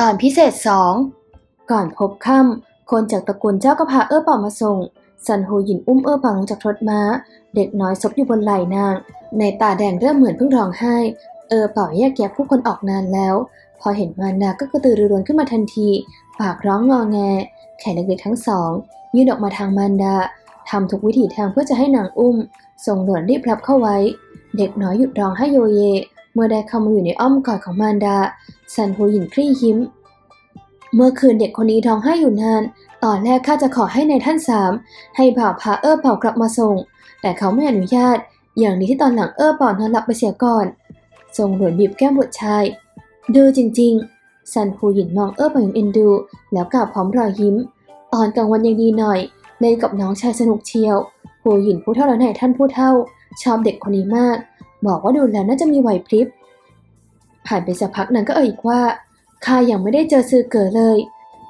ตอนพิเศษสองก่อนพบค่ำคนจากตระกูลเจ้าก็พาเอ้อเป่ามาส่งซันโฮหยินอุ้มเอ้อป่าลงจากรถม้า เด็กน้อยซบอยู่บนไหล่นาง ในตาแดงเริ่มเหมือนเพิ่งร้องไห้ เออเป่าแยกแยะผู้คนออกนานแล้ว พอเห็นมารดาก็กระตือรือร้นขึ้นมาทันที ปากร้องงอแง แขนเด็กๆทั้งสองยื่นออกมาทางมารดาทำทุกวิถีทางเพื่อจะให้นางอุ้มส่งหลวนรีบรับเข้าไว้ เด็กน้อยหยุดร้องให้โยเย เมื่อได้เข้ามาอยู่ในอ้อมกอดของมารดาซันโฮหยินคลี่ยิ้ม เมื่อคืนเด็กคนนี้ร้องไห้อยู่นาน ตอนแรกข้าจะขอให้ในายท่านสามให้บ่าพาเอ้อเป่ากลับมาส่ง แต่เขาไม่อนุญาต อย่างนี้ที่ตอนหลังเอ้อเป่านอนหลับไปเสียก่อน ทรงหลวนบีบแก้มบุตรชาย ดูจริง ๆ ซันฮูหยินมองเอ้อเป่าอย่างเอ็นดู แล้วกล่าวพร้อมรอยยิ้ม ตอนกลางวันยังดีหน่อย เล่นกับน้องชายสนุกเชียวฮูหยินผู้เท่าและนายท่านผู้เท่า ชอบเด็กคนนี้มาก บอกว่าดูแล้วน่าจะมีไหวพริบ ผ่านไปสักพักนางก็เอ่ยอีกว่า ข้ายังไม่ได้เจอซือเก๋อเลย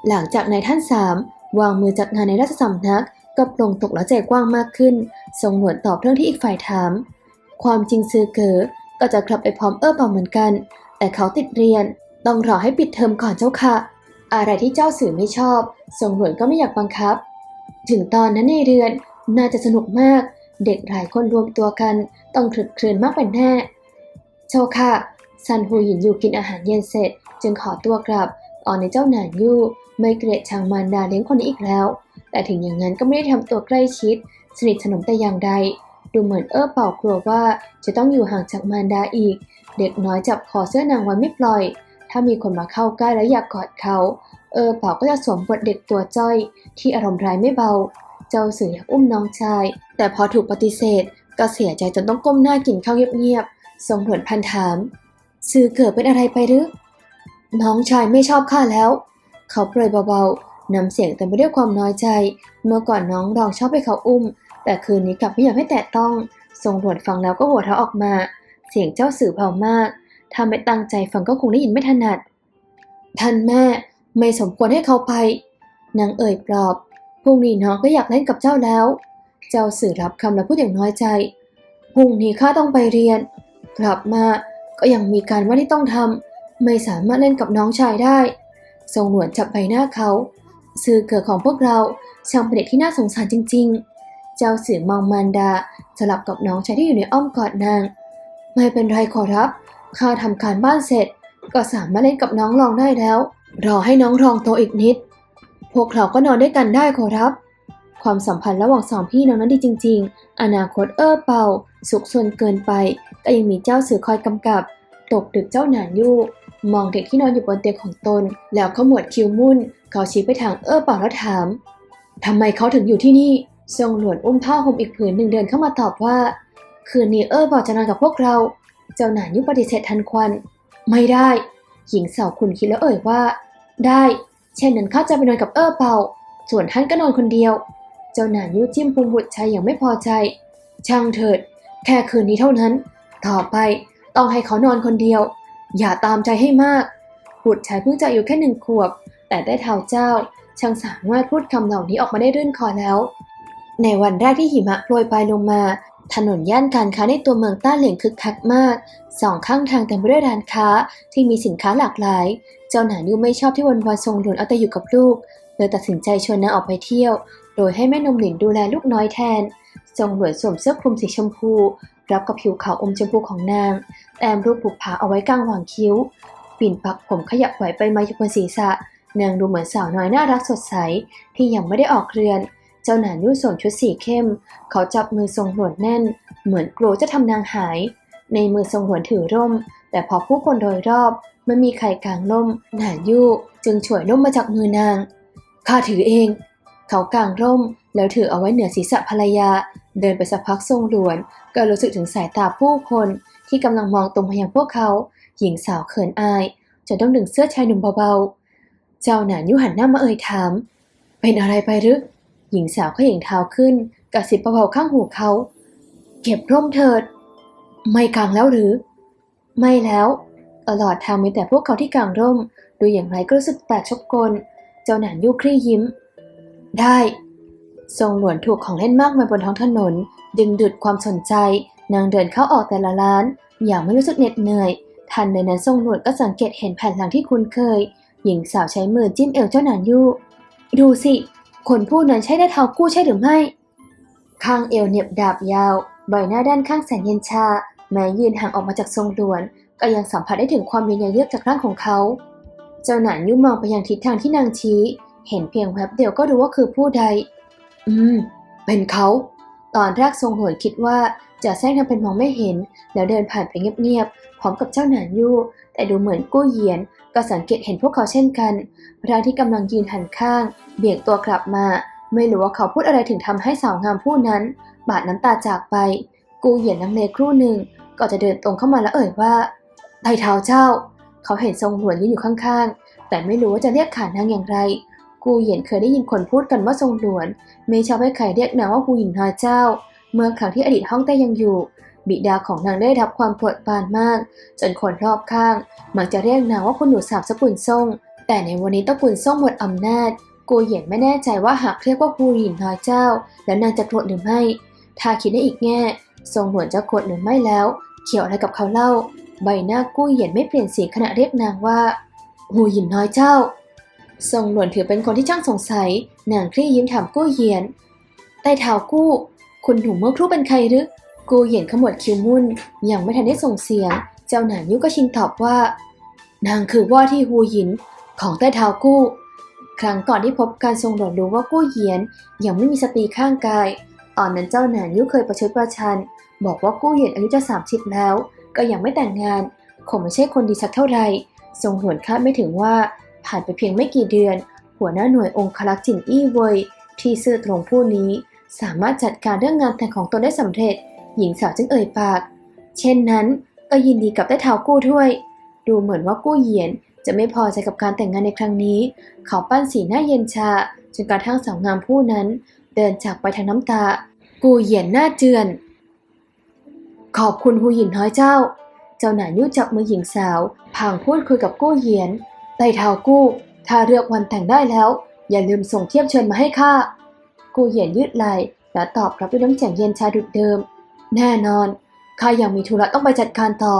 หลังจากนายท่านสามวางมือจากงานในราชสำนักก็ปลงตกและใจกว้างมากขึ้น ทรงหนวดตอบเรื่องที่อีกฝ่ายถาม ความจริงซือเก๋อก็จะกลับไปพร้อมเอ้อเป่าเหมือนกัน แต่เขาติดเรียน ต้องรอให้ปิดเทอมก่อนเจ้าค่ะ อะไรที่เจ้าสื่อไม่ชอบ ทรงหนวดก็ไม่อยากบังคับ ถึงตอนนั้นในเรือนน่าจะสนุกมาก เด็กหลายคนรวมตัวกัน ต้องคลึกครื้นมากเป็นแน่ เจ้าค่ะซันฮูหยินอยู่กินอาหารเย็นเสร็จ จึงขอตัวกลับตอนในเจ้าหนานยู่ไม่เกลียดชังมารดาเลี้ยงคนนี้อีกแล้ว แต่ถึงอย่างนั้นก็ไม่ได้ทำตัวใกล้ชิด สนิทสนมแต่อย่างใด ดูเหมือนเอ้อเป่ากลัวว่าจะต้องอยู่ห่างจากมารดาอีก เด็กน้อยจับคอเสื้อนางไว้ไม่ปล่อย ถ้ามีคนมาเข้าใกล้แล้วอยากกอดเขา เออเป่าก็จะสวมบทเด็กตัวจ้อย ที่อารมณ์ร้ายไม่เบา เจ้าสื่ออยากอุ้มน้องชาย แต่พอถูกปฏิเสธ ก็เสียใจจนต้องก้มหน้ากินข้าวเงียบๆทรงผลพันถามสื่อเกิดเป็นอะไรไปหรือ น้องชายไม่ชอบข้าแล้ว เขาเปรยเบาๆนำเสียงเต็มได้วยความน้อยใจ เมื่อก่อนน้องลองชอบให้เขาอุ้ม แต่คืนนี้กลับไม่อยากให้แตะต้อง ทรงหวดฟังแล้วก็หัวเราะออกมา เสียงเจ้าสื่อเบามาก ถ้าไม่ตั้งใจฟังก็คงได้ยินไม่ถนัด ท่านแม่ไม่สมควรให้เขาไป นางเอ่ยปลอบ พรุ่งนี้น้องก็อยากเล่นกับเจ้าแล้ว เจ้าสื่อรับคำแล้วพูดอย่างน้อยใจ พรุ่งนี้ข้าต้องไปเรียน กลับมาก็ยังมีการว่าที่ต้องทำ ไม่สามารถเล่นกับน้องชายได้ ทรงหนวดจับใบหน้าเขา สื่อเกิดของพวกเราช่างเป็นเด็กที่น่าสงสารจริง ๆ เจ้าสื่อมองมารดาสลับกับน้องชายที่อยู่ในอ้อมกอดนาง ไม่เป็นไรขอรับข้าทำการบ้านเสร็จ ก็สามารถเล่นกับน้องรองได้แล้ว รอให้น้องรองโตอีกนิด พวกเราก็นอนด้วยกันได้ขอรับ ความสัมพันธ์ระหว่างสองพี่น้องนั้นดีจริง ๆ อนาคตเอ้อเป่า สุขส่วนเกินไปก็ยังมีเจ้าสื่อคอยกำกับ ตกดึกเจ้าหนานยู่ มองเด็กที่นอนอยู่บนเตียงของตน แล้วก็หมวดคิ้วมุ่น เขาชี้ไปทางเอ้อเป่าแล้วถาม ทำไมเขาถึงอยู่ที่นี่ทรงหลวนอุ้มผ้าห่มอีกผืนหนึ่งเดินเข้ามาตอบว่า คืนนี้เอ้อเป่าจะนอนกับพวกเรา เจ้าหนานยุปฏิเสธทันควัน ไม่ได้ หญิงสาวคุณคิดแล้วเอ่ยว่า ได้ เช่นนั้นข้าจะไปนอนกับเอ้อเป่า ส่วนท่านก็นอนคนเดียว เจ้าหนานยุจิ้มพุงบุตรชายอย่างไม่พอใจ ช่างเถิด แค่คืนนี้เท่านั้น ต่อไปต้องให้เขานอนคนเดียว อย่าตามใจให้มาก บุตรชายเพิ่งจะอายุแค่หนึ่งขวบ แต่ได้เท้าเจ้าช่างสามารถพูดคำเหล่านี้ออกมาได้รื่นคอแล้ว ในวันแรกที่หิมะโปรยปลายลงมา ถนนย่านการค้าในตัวเมืองต้าเหลียงคึกคักมาก สองข้างทางเต็มไปด้วยร้านค้าที่มีสินค้าหลากหลาย เจ้าหนานิวไม่ชอบที่วันวันทรงหลวนเอาแต่อยู่กับลูก เลยตัดสินใจชวนนางออกไปเที่ยว โดยให้แม่นมหลินดูแลลูกน้อยแทนทรงหลวนสวมเสื้อคลุมสีชมพู รับกับผิวขาวอมชมพูของนางแต้มรูปผูกผาเอาไว้กลางหว่างคิ้ว ปิ่นปักผมขยับไหวไปมาอยู่บนศีรษะนางดูเหมือนสาวน้อยน่ารักสดใส ที่ยังไม่ได้ออกเรือน เจ้าหนานุ่สวมชุดสีเข้ม เขาจับมือทรงหลวนแน่น เหมือนกลัวจะทำนางหาย ในมือทรงหวนถือร่ม แต่พอผู้คนโดยรอบไม่มีใครกลางร่ม หนายู่จึงฉวยร่มมาจากมือนางข้าถือเอง เขากางร่มแล้วถือเอาไว้เหนือศีรษะภรรยา เดินไปสักพักทรงหลวน ก็รู้สึกถึงสายตาผู้คนที่กำลังมองตรงมายังพวกเขา หญิงสาวเขินอายจนต้องดึงเสื้อชายหนุ่มเบาๆ เจ้าหนานยุหันหน้ามาเอ่ยถาม เป็นอะไรไปหรือหญิงสาวเขย่งเท้าขึ้นกระซิบเบาๆข้างหูเขา เก็บร่มเถิด ไม่กลางแล้วหรือ ไม่แล้ว ตลอดทางมีแต่พวกเขาที่กลางร่ม ดูอย่างไรก็รู้สึกแปลกชกกล เจ้าหนานยุคลี่ยิ้ม ได้ ทรงหลวนถูกของเล่นมากมายบนท้องถนน ดึงดูดความสนใจ นางเดินเข้าออกแต่ละร้าน อย่างไม่รู้สึกเหน็ดเหนื่อย ทันในนั้นทรงหลวนก็สังเกตเห็นแผ่นหลังที่คุ้นเคย หญิงสาวใช้มือจิ้มเอวเจ้าหนานยู่ ดูสิ คนผู้นั้นใช่ได้เท้ากู้ใช่หรือไม่ ข้างเอวเหน็บดาบยาว ใบหน้าด้านข้างแสนเย็นชา แม้ยืนห่างออกมาจากทรงด่วน ก็ยังสัมผัสได้ถึงความเย็นเยือกจากร่างของเขา เจ้าหนานยู่มองไปยังทิศทางที่นางชี้ เห็นเพียงแวบเดียวก็รู้ว่าคือผู้ใด อืม เป็นเขา ตอนแรกทรงหวนคิดว่าจะแซงทำเป็นมองไม่เห็น แล้วเดินผ่านไปเงียบๆ พร้อมกับเจ้าหนานยู่ แต่ดูเหมือนกู้เหยียน ก็สังเกตเห็นพวกเขาเช่นกันร่างที่กำลังยืนหันข้าง เบี่ยงตัวกลับมา ไม่รู้ว่าเขาพูดอะไรถึงทำให้สาวงามผู้นั้น บาดน้ำตาจากไป กูเหยียนลังเลครู่หนึ่งก็จะเดินตรงเข้ามาแล้วเอ่ยว่าไต่เท้าเจ้า เขาเห็นทรงหวนยืนอยู่ข้างๆ แต่ไม่รู้ว่าจะเรียกขานนางอย่างไร กูเหยียนเคยได้ยินคนพูดกันว่าทรงหลวนไม่ชอบให้ใครเรียกนางว่าหูหญินน้อยเจ้า เมื่อครั้งที่อดีตห้องแต้ยังอยู่ บิดาของนางได้รับความโปรดปรานมาก จนคนรอบข้าง มักจะเรียกนางว่าคุณหนูสามสกุลซ่ง แต่ในวันนี้ตระกูลซ่งหมดอำนาจ กูเหยียนไม่แน่ใจว่าหากเรียกว่าหูหญินน้อยเจ้า แล้วนางจะโกรธหรือไม่ ถ้าคิดได้อีกแง่ ทรงหลวนจะโกรธหรือไม่แล้วเกี่ยวอะไรกับเขาเล่า ใบหน้ากู้เหยียนไม่เปลี่ยนสีขณะเรียกนางว่าหูหยินน้อยเจ้า ทรงหลวนถือเป็นคนที่ช่างสงสัย นางคลี่ยิ้มถามกู้เหยียนใต้เท้ากู้ คุณหนูเมื่อครู่เป็นใครหรือ กู้เหยียนขมวดคิ้วมุ่น ยังไม่ทันได้ส่งเสียง เจ้าหนานยุก็ชิงตอบว่า นางคือว่าที่ฮูหยินของใต้เท้ากู้ ครั้งก่อนที่พบการทรงหลวนรู้ว่ากู้เหยียนยังไม่มีสติข้างกาย ตอนนั้นเจ้าหนานยุเคยประชดประชัน บอกว่ากู้เหยียนอายุจะสามสิบแล้ว ก็ยังไม่แต่งงานคงไม่ใช่คนดีสักเท่าไหร่ทรงหวนคาดไม่ถึงว่า ผ่านไปเพียงไม่กี่เดือน หัวหน้าหน่วยองครักษ์จินอี้เวยที่ซื่อตรงผู้นี้ สามารถจัดการเรื่องงานแต่งของตนได้สำเร็จ หญิงสาวจึงเอ่ยปาก เช่นนั้นก็ยินดีกับได้เท้ากู้ด้วย ดูเหมือนว่ากู้เหยียนจะไม่พอใจกับการแต่งงานในครั้งนี้ เขาปั้นสีหน้าเย็นชาจนกระทั่งสาวงามผู้นั้น เดินจากไปทางน้ำตา กู้เหยียนหน้าเจือน ขอบคุณหูหยินน้อยเจ้า เจ้าหนานยุจับมือหญิงสาวพางพูดคุยกับกู้เหยียน ไต่เท้ากู้ ถ้าเลือกวันแต่งได้แล้ว อย่าลืมส่งเทียบเชิญมาให้ข้า กู้เหยียนยืดไหล่และตอบรับด้วยน้ำเสียงเย็นชาดุดเดิม แน่นอน ข้ายังมีธุระต้องไปจัดการต่อ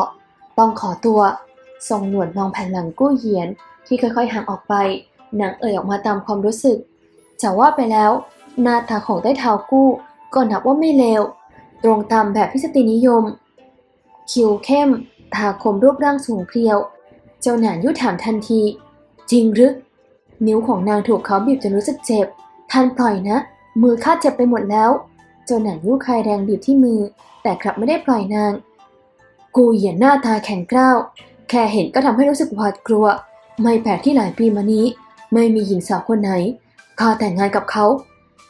ต้องขอตัวทรงหนวดมองแผ่นหลังกู้เหยียนที่ค่อยๆห่างออกไป หนางเอ่ยออกมาตามความรู้สึกจะว่าไปแล้ว หน้าตาของใต้เท้ากู้ก็นับว่าไม่เลว ตรงตามแบบพิสตรีนิยม คิ้วเข้ม ตาคมรูปร่างสูงเพรียว จ้าหนานยุถามทันที จริงหรือนิ้วของนางถูกเขาบีบจนรู้สึกเจ็บท่านปล่อยนะ มือข้าเจ็บไปหมดแล้ว เจ้าหนานยุคายแรงบีบที่มือ แต่กลับไม่ได้ปล่อยนาง กูเหยียนหน้าตาแข็งกร้าว แค่เห็นก็ทำให้รู้สึกหวาดกลัว ไม่แปลกที่หลายปีมานี้ ไม่มีหญิงสาวคนไหนข้าแต่งงานกับเขา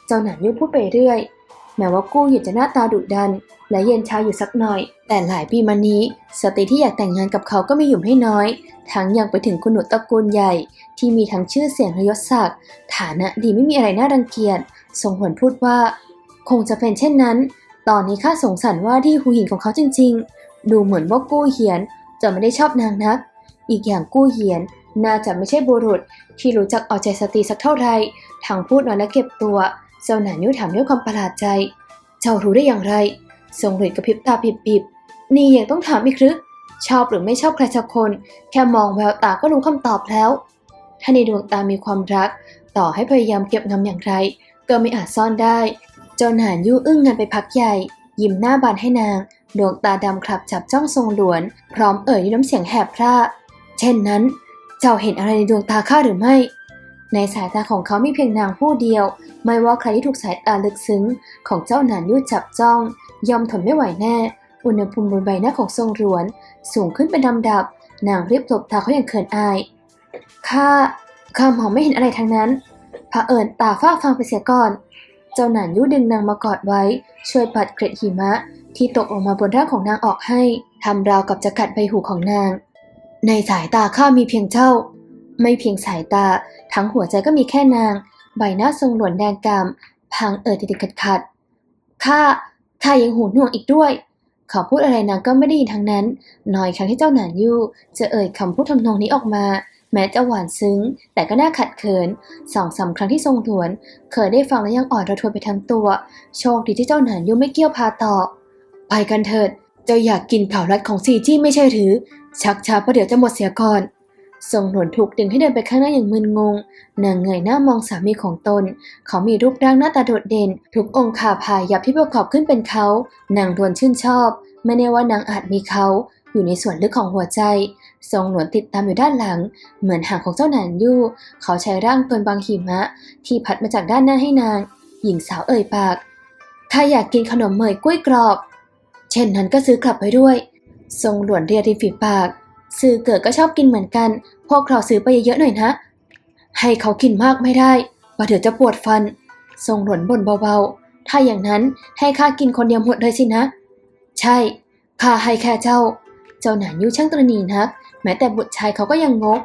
เจ้าหนานยุพูดไปเรื่อย แม้ว่ากู้เหยียนจะหน้าตาดุดัน และเย็นชาอยู่สักหน่อย แต่หลายปีมานี้ สตรีที่อยากแต่งงานกับเขาก็มีอยู่ไม่น้อย ทั้งยังไปถึงคุณหนูตระกูลใหญ่ ที่มีทั้งชื่อเสียงและยศศักดิ์ฐานะดีไม่มีอะไรน่ารังเกียจทรงหวนพูดว่า คงจะเป็นเช่นนั้น ตอนนี้ข้าสงสัยว่าที่หูหญิงของเขาจริง ๆ ดูเหมือนว่ากู้เหียนจะไม่ได้ชอบนางนัก อีกอย่างกู้เหียนน่าจะไม่ใช่บุรุษที่รู้จักเอาใจสตรีสักเท่าไหร่ทางพูดน้อยและเก็บตัว เจ้าหนานิ้วถามด้วยความประหลาดใจ เจ้ารู้ได้อย่างไร ทรงหลีดกระพริบตาปิบๆ นี่ยังต้องถามอีกหรือชอบหรือไม่ชอบใครสักคน แค่มองแววตาก็รู้คำตอบแล้ว ถ้าในดวงตามีความรัก ต่อให้พยายามเก็บงำอย่างไร ก็ไม่อาจซ่อนได้ เจ้าหนานยู่อึ้งงันไปพักใหญ่ ยิ้มหน้าบานให้นาง ดวงตาดำคลับจับจ้องทรงหลวน พร้อมเอ่ยด้วยน้ำเสียงแหบพร่า เช่นนั้น เจ้าเห็นอะไรในดวงตาข้าหรือไม่ ในสายตาของเขามีเพียงนางผู้เดียว ไม่ว่าใครที่ถูกสายตาลึกซึ้ง ของเจ้าหนานยู่จับจ้อง ยอมทนไม่ไหวแน่ อุณหภูมิบนใบหน้าของทรงหลวน สูงขึ้นเป็นลำดับ นางรีบหลบตาเขาอย่างเขินอายข้าข้ามองไม่เห็นอะไรทั้งนั้นเอิญตาฝ้าฟางไปเสียก่อน เจ้าหนานยุดึงนางมากอดไว้ ช่วยปัดเกล็ดหิมะ ที่ตกลงมาบนร่างของนางออกให้ทำราวกับจะกัดใบหูของนาง ในสายตาข้ามีเพียงเจ้า ไม่เพียงสายตา ทั้งหัวใจก็มีแค่นาง ใบหน้าทรงหลวนแดงกำพังเอ่ยติดขัดขัดข้าข้ายังหูหนวกอีกด้วย เขาพูดอะไรนางก็ไม่ได้ยินทั้งนั้น น้อยครั้งที่เจ้าหนานยู่จะเอ่ยคำพูดทำนองนี้ออกมา แม้จะหวานซึ้ง แต่ก็น่าขัดเขินสองสามครั้งที่ทรงหลวน เคยได้ฟังแล้วยังอ่อนระทวยไปทั้งตัว โชคดีที่เจ้าหนานยู่ไม่เกี่ยวพาต่อ ไปกันเถิด เจ้าอยากกินเผารัดของซีจี้ไม่ใช่หรือ ชักช้าเพราะเดี๋ยวจะหมดเสียก่อน ทรงหนวนถูกดึงให้เดินไปข้างหน้าอย่างมึนงง นางเงยหน้ามองสามีของตน เขามีรูปร่างหน้าตาโดดเด่น ทุกองค์ขาพายับที่ประกอบขึ้นเป็นเขา นางรวนชื่นชอบ ไม่แน่ว่านางอาจมีเขาอยู่ในส่วนลึกของหัวใจ ทรงหนวนติดตามอยู่ด้านหลัง เหมือนหางของเจ้าหนานยู่ เขาใช้ร่างตนบางหิมะ ที่พัดมาจากด้านหน้าให้นาง หญิงสาวเอ่ยปาก ถ้าอยากกินขนมเหมยกุ้วยกรอบ เช่นนั้นก็ซื้อกลับไปด้วย ทรงหลวนเรียริมฝีปาก ซื้อเกิดก็ชอบกินเหมือนกันพวกเราซื้อไปเยอะๆหน่อยนะ ให้เขากินมากไม่ได้ว่าเดี๋ยวจะปวดฟัน ทรงหลนบ่นเบาๆ ถ้าอย่างนั้นให้ข้ากินคนเดียวหมดเลยสินะ ใช่ ข้าให้แค่เจ้า เจ้าหนานยูช่างตระหนีนัก แม้แต่บุตรชายเขาก็ยังงก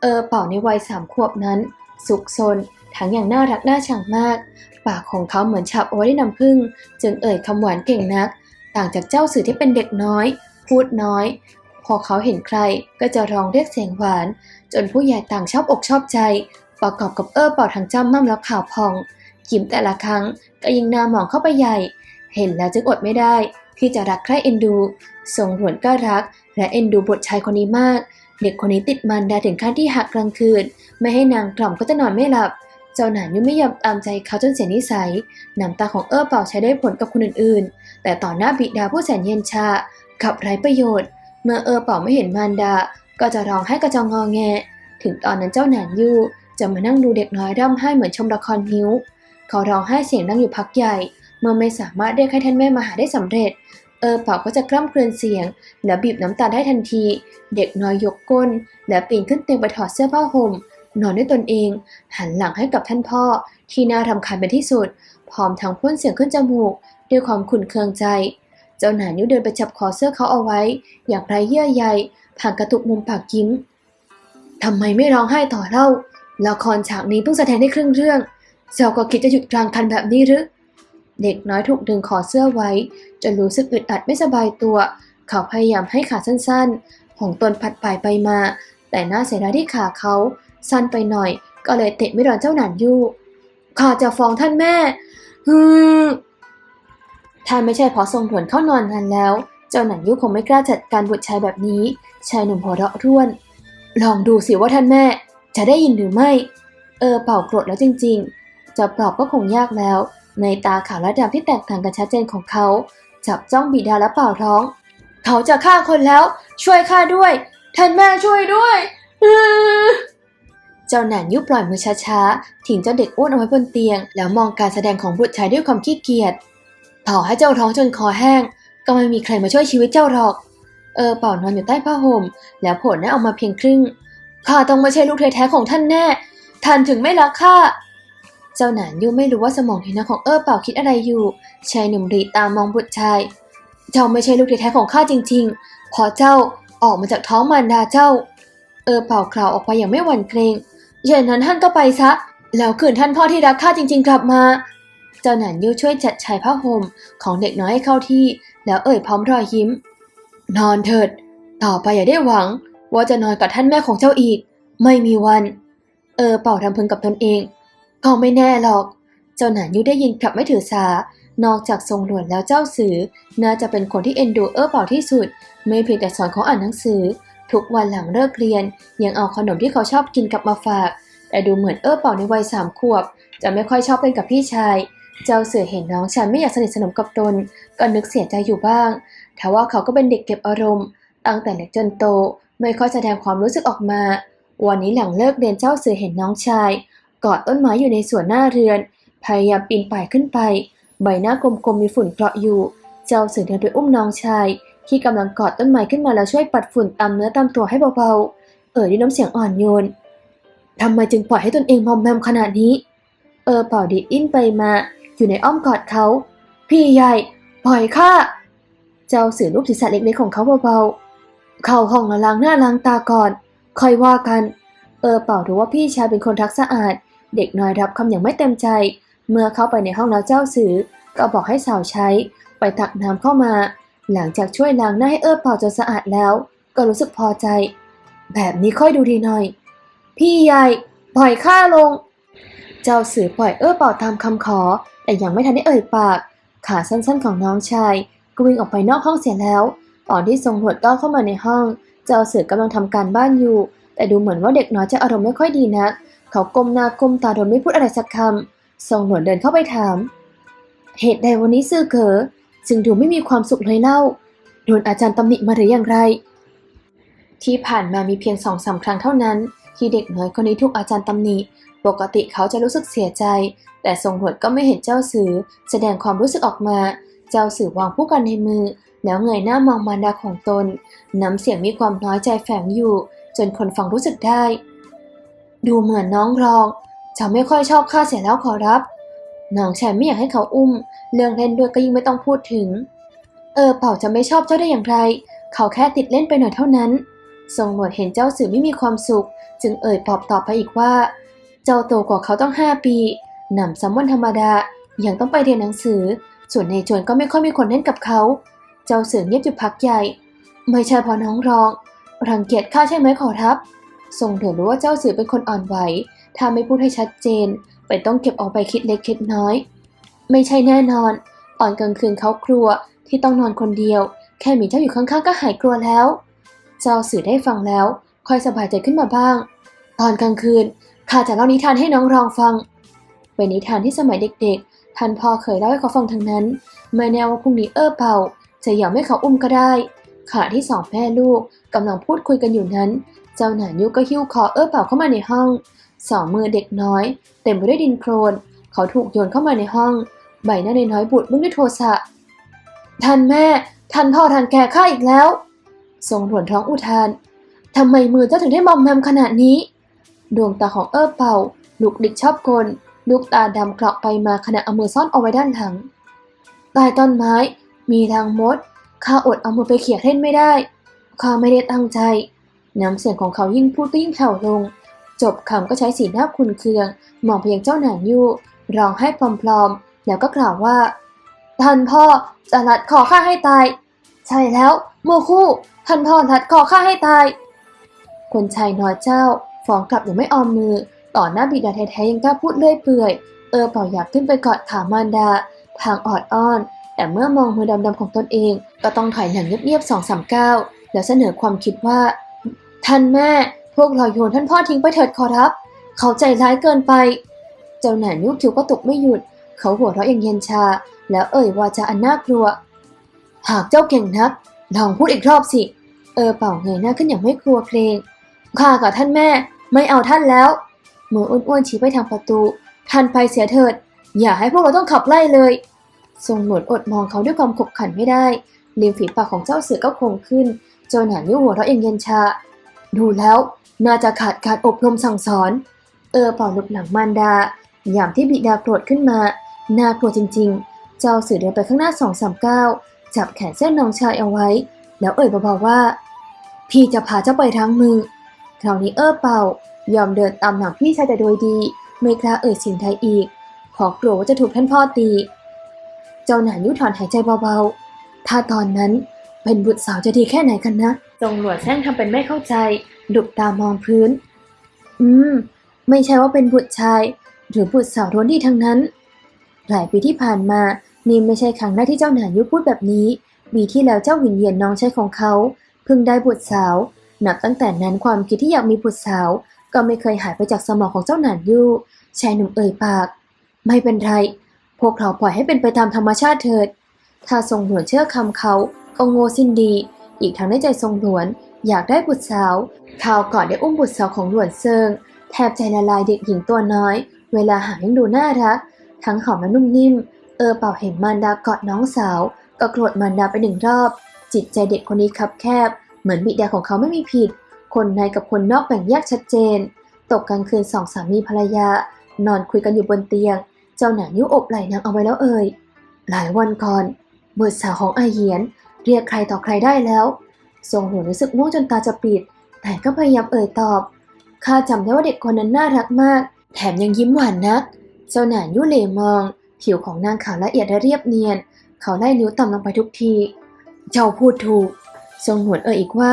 เออเป่าในวัยสามขวบนั้น สุกซนทั้งอย่างน่ารักน่าชังมาก ปากของเขาเหมือนฉับเอาไว้ด้วยน้ำผึ้ง จึงเอ่ยคำหวานเก่งนัก ต่างจากเจ้าสื่อที่เป็นเด็กน้อย พูดน้อย อเขาเห็นใครก็จะร้องเรียกเสียงหวาน จนผู้ใหญ่ต่างชอบอกชอบใจ ประกอบกับเออเป่าทางจ้ำม่ำแล้วข่าวพองยิ้มแต่ละครั้งก็ยิ่งหน้าหมองเข้าไปใหญ่ เห็นแล้วจึงอดไม่ได้ ที่จะรักใคร่เอ็นดูทรงหวนก็รัก และเอ็นดูบุตรชายคนนี้มาก เด็กคนนี้ติดมันดาถึงขั้นที่หักกลางคืน ไม่ให้นางกล่อมก็จะนอนไม่หลับ เจ้าหนานยุ่ไม่ยอมตามใจเขาจนเสียนิสัยน้ำตาของเออเป่าใช้ได้ผลกับคนอื่นๆ แต่ต่อหน้าบิดาผู้แสนเย็นชาขับไร้ประโยชน์ เมื่อเออเป่าไม่เห็นมารดา ก็จะร้องให้กระจองงอแง ถึงตอนนั้นเจ้าหนานยู่จะมานั่งดูเด็กน้อยร่ำไห้เหมือนชมละครนิ้ว เขาร้องไห้เสียงดังอยู่พักใหญ่ เมื่อไม่สามารถเรียกให้ท่านแม่มาหาได้สำเร็จ เออเป่าก็จะกล้ำเกลือนเสียง และบีบน้ำตาได้ทันที เด็กน้อยยกก้น และปีนขึ้นเตียงไปถอดเสื้อผ้าห่มนอนด้วยตนเอง หันหลังให้กับท่านพ่อ ที่น่ารำคาญเป็นที่สุด พร้อมทั้งพ่นเสียงขึ้นจมูก ด้วยความขุ่นเคืองใจ เจ้าหนานยุเดินไปจับคอเสื้อเขาเอาไว้ อย่างไรเยื่อใยผ่านกระตุกมุมปากยิ้มทำไมไม่ร้องไห้ต่อเล่า ละครฉากนี้เพิ่งแสดงได้ครึ่งเรื่องเจ้าก็คิดจะหยุดกลางคันแบบนี้หรือ เด็กน้อยถูกดึงคอเสื้อไว้ จนรู้สึกอึดอัดไม่สบายตัว เขาพยายามให้ขาสั้นๆ ของตนผัดป่ายไปมา แต่หน่าเสียดายที่ขาเขาสั้นไปหน่อย ก็เลยเตะไม่โดนเจ้าหนานยู่ข้าจะฟ้องท่านแม่ฮึม ถ้าไม่ใช่เพราะทรงถวนเข้านอนนานแล้ว เจ้าหนานยู่คงไม่กล้าจัดการบุตรชายแบบนี้ ชายหนุ่มหัวเราะร่วน ลองดูสิว่าท่านแม่ จะได้ยินหรือไม่ เออเป่าโกรธแล้วจริงๆ จะปลอบก็คงยากแล้ว ในตาขาวและดำที่แตกต่างกันชัดเจนของเขา จับจ้องบิดาและเป่าร้อง เขาจะฆ่าคนแล้ว ช่วยข้าด้วย ท่านแม่ช่วยด้วยเจ้าหนานยุปล่อยมือช้าๆทิ้งเจ้าเด็กอ้วนเอาไว้บนเตียง แล้วมองการแสดงของบุตรชายด้วยความขี้เกียจ ต่อให้เจ้าร้องจนคอแห้ง ก็ไม่มีใครมาช่วยชีวิตเจ้าหรอก เออเป่านอนอยู่ใต้ผ้าห่ม แล้วผล่หน้าออกมาเพียงครึ่ง ข้าต้องไม่ใช่ลูกแท้ๆของท่านแน่ ท่านถึงไม่รักข้า เจ้าหนานยูไม่รู้ว่าสมองในนักของเออเป่าคิดอะไรอยู่ชายหนุ่มรีตามองบุตรชาย เจ้าไม่ใช่ลูกแท้ๆของข้าจริง ๆ พอเจ้าออกมาจากท้องมารดาเจ้า เออเป่าคลาวออกไปอย่างไม่หวั่นเกรงเช่นนั้นท่านก็ไปซะ แล้วคืนท่านพ่อที่รักข้าจริง ๆ กลับมา เจ้าหนานยูช่วยจัดชายผ้าห่มของเด็กน้อยให้เข้าที่ แล้วเอ่ยพร้อมรอยยิ้ม นอนเถิด ต่อไปอย่าได้หวัง ว่าจะนอนกับท่านแม่ของเจ้าอีก ไม่มีวัน เออเป่าทำพึงกับตนเองก็ไม่แน่หรอก เจ้าหนานยุได้ยินกลับไม่ถือสา นอกจากทรงหลวนแล้วเจ้าสือ น่าจะเป็นคนที่เอ็นดูเออเป่าที่สุด ไม่เพียงแต่สอนเขาอ่านหนังสือ ทุกวันหลังเลิกเรียน ยังเอาขนมที่เขาชอบกินกลับมาฝาก แต่ดูเหมือนเออเป่าในวัยสามขวบ จะไม่ค่อยชอบเล่นกับพี่ชาย เจ้าเสือเห็นน้องชายไม่อยากสนิทสนมกับตน ก็นึกเสียใจอยู่บ้างแต่ว่าเขาก็เป็นเด็กเก็บอารมณ์ ตั้งแต่เล็กจนโต ไม่ค่อยแสดงความรู้สึกออกมา วันนี้หลังเลิกเรียนเจ้าเสือเห็นน้องชายกอดต้นไม้อยู่ในสวนหน้าเรือน พยายามปีนป่ายขึ้นไป ใบหน้ากลมๆมีฝุ่นเกาะอยู่ เจ้าเสือเดินไปอุ้มน้องชาย ที่กำลังกอดต้นไม้ขึ้นมาแล้วช่วยปัดฝุ่นตามเนื้อตามตัวให้เบาๆ เอ่ยด้วยน้ำเสียงอ่อนโยนทำไมจึงปล่อยให้ตนเองมอมแมมขนาดนี้ เออเป่าดีอิ้นไปมา อยู่ในอ้อมกอดเขา พี่ใหญ่ปล่อยข้า เจ้าสือลูกศีรษะเล็กๆของเขาเบาๆ เข้าห้องล้วล้างหน้าล้างตาก่อน ค่อยว่ากัน เออเป่ารู้ว่าพี่ชายเป็นคนรักสะอาด เด็กน้อยรับคำอย่างไม่เต็มใจ เมื่อเข้าไปในห้องแล้วเจ้าสือก็บอกให้สาวใช้ ไปตักน้ำเข้ามา หลังจากช่วยล้างหน้าให้เออเป่าจนสะอาดแล้ว ก็รู้สึกพอใจ แบบนี้ค่อยดูดีหน่อย พี่ใหญ่ปล่อยข้าลง เจ้าสือปล่อยเออเป่าตามคำขอ แต่ยังไม่ทันได้เอ่ยปาก ขาสั้นๆของน้องชายก็วิ่งออกไปนอกห้องเสียแล้วตอนที่ทรงหวดก้าวเข้ามาในห้อง เจ้าเสือกำลังทำการบ้านอยู่ แต่ดูเหมือนว่าเด็กน้อยจะอารมณ์ไม่ค่อยดีนัก เขาก้มหน้าก้มตาโดยไม่พูดอะไรสักคำทรงหนวดเดินเข้าไปถาม เหตุใดวันนี้ซื่อเขอจึงดูไม่มีความสุขเลยเล่าโดนอาจารย์ตำหนิมาหรืออย่างไร ที่ผ่านมามีเพียงสองสามครั้งเท่านั้น ที่เด็กน้อยคนนี้ถูกอาจารย์ตำหนิ ปกติเขาจะรู้สึกเสียใจ แต่ทรงหดก็ไม่เห็นเจ้าสือ แสดงความรู้สึกออกมา เจ้าสือวางผู้กันในมือ แล้วเงยหน้ามองมารดาของตน น้ำเสียงมีความน้อยใจแฝงอยู่ จนคนฟังรู้สึกได้ ดูเหมือนน้องรองจะไม่ค่อยชอบข้าเสียแล้วขอรับน้องชายไม่อยากให้เขาอุ้ม เรื่องเล่นด้วยก็ยิ่งไม่ต้องพูดถึง เออเป่าจะไม่ชอบเจ้าได้อย่างไร เขาแค่ติดเล่นไปหน่อยเท่านั้น ทรงหนวดเห็นเจ้าสื่อไม่มีความสุข จึงเอ่ยปลอบตอบไปอีกว่า เจ้าโตกว่าเขาต้องห้าปีหนำซ้ำวันธรรมดายังต้องไปเรียนหนังสือ ส่วนในจวนก็ไม่ค่อยมีคนเล่นกับเขา เจ้าเสือเงียบอยู่พักใหญ่ ไม่ใช่พราะน้องรอง รังเกียจข้าใช่ไหมขอรับ ทรงเถือรู้ว่าเจ้าเสือเป็นคนอ่อนไหว ถ้าไม่พูดให้ชัดเจน ไปต้องเก็บเอาไปคิดเล็กคิดน้อย ไม่ใช่แน่นอน ตอนกลางคืนเขากลัวที่ต้องนอนคนเดียว แค่มีเจ้าอยู่ข้างๆก็หายกลัวแล้ว เจ้าเสือได้ฟังแล้ว ค่อยสบายใจขึ้นมาบ้าง ตอนกลางคืน ข้าจะเล่านิทานให้น้องรองฟัง เป็นนิทานที่สมัยเด็กๆ ท่านพ่อเคยเล่าให้เขาฟังทั้งนั้น ไม่แน่ว่าพรุ่งนี้เออเป่า จะยอมให้เขาอุ้มก็ได้ขณะที่สองแม่ลูกกำลังพูดคุยกันอยู่นั้น เจ้าหนายุก็หิ้วคอเออเป่าเข้ามาในห้อง สองมือเด็กน้อย เต็มไปด้วยดินโคลน เขาถูกโยนเข้ามาในห้อง ใบหน้าในน้อยบุดมึงด้วยโทสะท่านแม่ ท่านพ่อท่านแก่ข้าอีกแล้วทรงหวนท้องอุทานทำไมมือเจ้าถึงได้มอมแมมขนาดนี้ ดวงตาของเออเป่าลุกดิกชอบกลลูกตาดำกรอกไปมาขณะเอามือซ่อนเอาไว้ด้านหลังใต้ต้นไม้ มีทางมด ข้าอดเอามือไปเขี่ยเล่นไม่ได้ ข้าไม่ได้ตั้งใจ น้ำเสียงของเขายิ่งพูดก็ยิ่งแผ่วลง จบคำก็ใช้สีหน้าคุนเคือง มองไปยังเจ้าหนานยู่ร้องไห้พลอมๆ แล้วก็กล่าวว่า ท่านพ่อจะรัดคอข้าให้ตาย ใช่แล้วโมคู่ ท่านพ่อรัดคอข้าให้ตาย คนชายน้อยเจ้า ฟ้องกลับอย่างไม่ออมมือ ต่อหน้าบิดาแท้ๆยังกล้าพูดเลื่อยเปื่อย เออเป่าอยากขึ้นไปกอดขามารดา ทางออดอ้อน แต่เมื่อมองมือดำๆของตนเอง ก็ต้องถอยหลังเงียบๆสองสามก้าวแล้วเสนอความคิดว่า ท่านแม่ พวกเราโยนท่านพ่อทิ้งไปเถิดขอรับ เขาใจร้ายเกินไป เจ้าหนานยุคิวก็ตกไม่หยุด เขาหัวเราะอย่างเย็นชา แล้วเอ่ยวาจาอันน่ากลัว หากเจ้าเก่งนักลองพูดอีกรอบสิ เออเป่าเงยหน้าขึ้นอย่างไม่กลัวเกรง ข้ากับท่านแม่ไม่เอาท่านแล้วมืออ้วนๆชี้ไปทางประตู ท่านไปเสียเถิด อย่าให้พวกเราต้องขับไล่เลย ทรงหนวดอดมองเขาด้วยความขบขันไม่ได้ริมฝีปากของเจ้าเสือก็คงขึ้นเจ้าหนานยุหัวเราะอย่างเย็นชา ดูแล้วน่าจะขาดการอบรมสั่งสอน เออเป่าลุกหลังมารดา ยามที่บิดาโกรธขึ้นมา น่ากลัวจริง ๆ เจ้าเสือเดินไปข้างหน้าสองสามก้าวจับแขนเส้นน้องชายเอาไว้ แล้วเอ่ยเบาๆว่า พี่จะพาเจ้าไปทั้งมือ คราวนี้เออเป่ายอมเดินตามหลังพี่ชายแต่โดยดี ไม่กล้าเอ่ยสิ่งใดอีกเพราะกลัวว่าจะถูกท่านพ่อตี เจ้าหนานยุถอนหายใจเบาๆ ถ้าตอนนั้นเป็นบุตรสาวจะดีแค่ไหนกันนะทรงหลวดแซงทำเป็นไม่เข้าใจ ดุบตามองพื้น อืม ไม่ใช่ว่าเป็นบุตรชาย หรือบุตรสาวร้นดีทั้งนั้น หลายปีที่ผ่านมานี่ไม่ใช่ครั้งแรกที่เจ้าหนานยุพูดแบบนี้ปีที่แล้วเจ้าหวินเหยียนน้องชายของเขา เพิ่งได้บุตรสาว นับตั้งแต่นั้นความคิดที่อยากมีบุตรสาว ก็ไม่เคยหายไปจากสมองของเจ้าหนานยู่ชายหนุ่มเอ่ยปาก ไม่เป็นไร พวกเราปล่อยให้เป็นไปตามธรรมชาติเถิด ถ้าทรงหลวนเชื่อคำเขาก็โง่สิ้นดี อีกทั้งในใจทรงหลวน อยากได้บุตรสาวข่าวก่อนได้อุ้มบุตรสาวของหลวนเซิง แทบใจละลายเด็กหญิงตัวน้อย เวลาหายังดูน่ารัก ทั้งหอมและนุ่มนิ่ม เออเป่าเห็นมารดากอดน้องสาว ก็โกรธมารดาไปหนึ่งรอบ จิตใจเด็กคนนี้คับแคบ เหมือนบิดาของเขาไม่มีผิด คนในกับคนนอกแบ่งแยกชัดเจน ตกกลางคืนสองสามีภรรยา นอนคุยกันอยู่บนเตียง เจ้าหนานิ้วอบไหล่นางเอาไว้แล้วเอ่ย หลายวันก่อนบุตรสาวของอาเหียน เรียกใครต่อใครได้แล้ว ทรงหลวนรู้สึกง่วงจนตาจะปิด แต่ก็พยายามเอ่ยตอบ ข้าจำได้ว่าเด็กคนนั้นน่ารักมาก แถมยังยิ้มหวานนัก เจ้าหนานยุเหลมอง ผิวของนางขาวละเอียดและเรียบเนียน เขาไล่นิ้วต่ำลงไปทุกที เจ้าพูดถูก ทรงหวนเอ่ยอีกว่า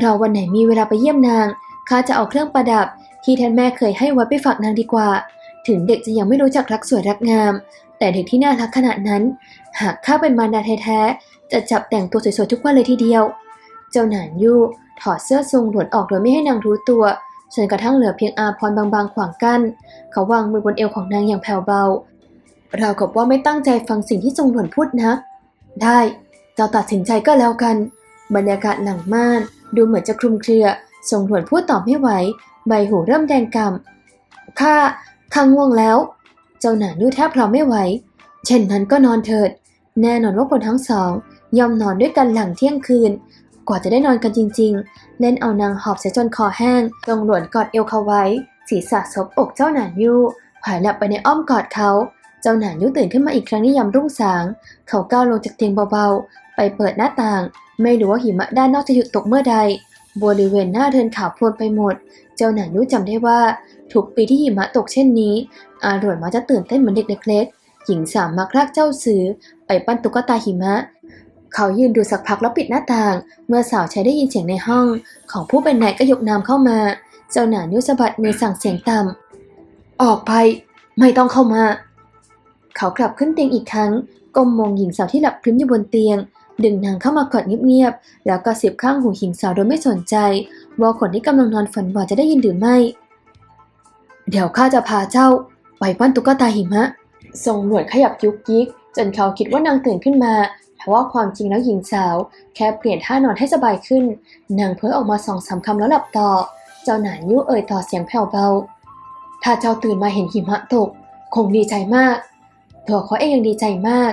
เราวันไหนมีเวลาไปเยี่ยมนางข้าจะเอาเครื่องประดับ ที่ท่านแม่เคยให้ไว้ไปฝากนางดีกว่า ถึงเด็กจะยังไม่รู้จักรักสวยรักงาม แต่เด็กที่น่ารักขนาดนั้น หากข้าเป็นมารดาแท้ๆจะจับแต่งตัวสวยๆทุกวันเลยทีเดียว เจ้าหนานยู่ถอดเสื้อทรงหลวดออกโดยไม่ให้นางรู้ตัวจนกระทั่งเหลือเพียงอาพรบางๆ ขวางกั้น เขาวางมือบนเอวของนางอย่างแผ่วเบา เรากับว่าไม่ตั้งใจฟังสิ่งที่ทรงหลวนพูดนะได้ เจ้าตัดสินใจก็แล้วกัน บรรยากาศหลังม่าน ดูเหมือนจะคลุมเครือทรงหวนพูดตอบไม่ไหว ใบหูเริ่มแดงกำข้าข้าง่วงแล้ว เจ้าหนานิ้วแทบพลอมไม่ไหว เช่นนั้นก็นอนเถิด แน่นอนว่าคนทั้งสองยอมนอนด้วยกันหลังเที่ยงคืน กว่าจะได้นอนกันจริง ๆ เล่นเอานางหอบเสียจนคอแห้งทรงหลวนกอดเอวเขาไว้ ศีรษะซบอกเจ้าหนานยูผายหลับไปในอ้อมกอดเขา เจ้าหนานยูตื่นขึ้นมาอีกครั้งในยามรุ่งสาง เขาก้าวลงจากเตียงเบาๆ ไปเปิดหน้าต่าง ไม่รู้ว่าหิมะด้านนอกจะหยุดตกเมื่อใด บริเวณหน้าเรือนขาวโพลนไปหมด เจ้าหนานยูจำได้ว่า ทุกปีที่หิมะตกเช่นนี้ อาหลวนมักจะตื่นเต้นเหมือนเด็กเล็กๆหญิงสามมักลากเจ้าสือ ไปปั้นตุ๊กตาหิมะ เขายืนดูสักพักแล้วปิดหน้าต่าง เมื่อสาวใช้ได้ยินเสียงในห้อง ของผู้เป็นนายก็ยกน้ำเข้ามา เจ้าหนานิ้วสะบัดมือสั่งเสียงต่ำออกไป ไม่ต้องเข้ามา เขากลับขึ้นเตียงอีกครั้งก้มมองหญิงสาวที่หลับพริ้มอยู่บนเตียง ดึงนางเข้ามากอดเงียบๆ แล้วก็เสียบข้างหูหญิงสาวโดยไม่สนใจ ว่าคนที่กำลังนอนฝันหวานจะได้ยินหรือไม่ เดี๋ยวข้าจะพาเจ้า ไปปั้นตุ๊กตาหิมะ ทรงหนวดขยับยุกยิก จนเขาคิดว่านางตื่นขึ้นมาแต่ว่าความจริงแล้วหญิงสาว แค่เปลี่ยนท่านอนให้สบายขึ้น นางเพ้อออกมาสองสามคำแล้วหลับต่อ เจ้าหนานยิ้วเอ่ยต่อเสียงแผ่วเบา ถ้าเจ้าตื่นมาเห็นหิมะตก คงดีใจมาก ตัวเขาเองยังดีใจมาก